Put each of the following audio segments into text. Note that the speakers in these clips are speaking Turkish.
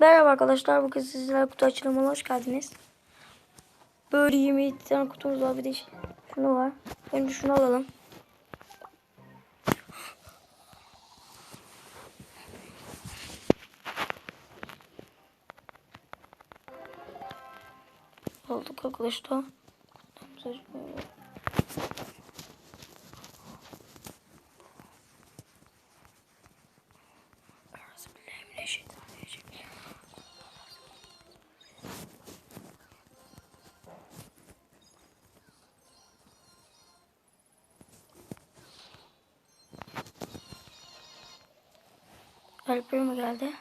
Merhaba arkadaşlar. Bugün sizlerle kutu açılımına hoş geldiniz. Böyle 27 tane kutumuz var. Bir de şunu var. Önce şunu alalım. Aldık arkadaşlar. Bismillahirrahmanirrahim. Alper mi geldi?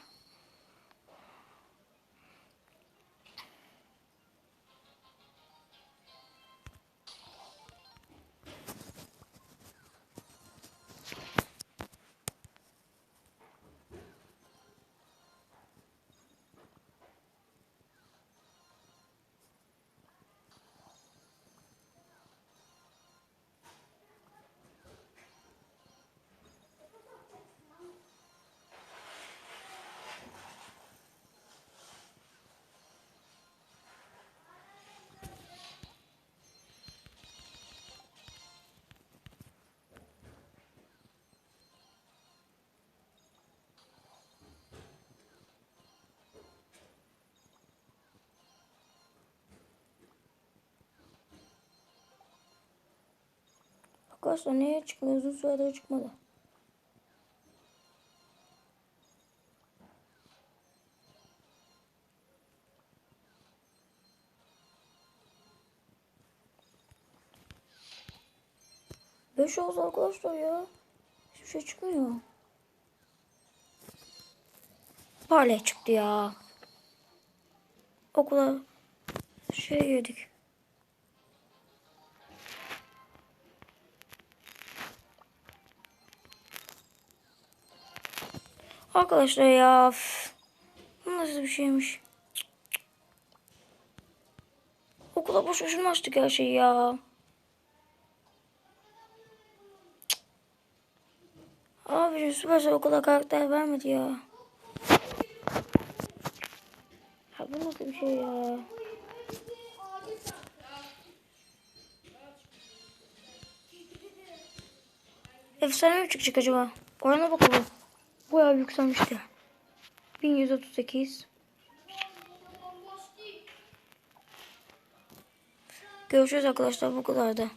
Arkadaşlar niye çıkmıyor? Uzun süredir çıkmadı. Beş oldu arkadaşlar ya. Hiçbir şey çıkmıyor. Parley çıktı ya. Okula şey yedik. Arkadaşlar ya. Bu nasıl bir şeymiş? Okula boş boşuna açtık her şeyi ya. Abi Süpersel okula karakter vermedi ya. Ya bu nasıl bir şey ya? Efsane mi çıkacak acaba? Orana bakalım. Bayağı yükselmişti. 1138. Görüşürüz arkadaşlar bu kadar da.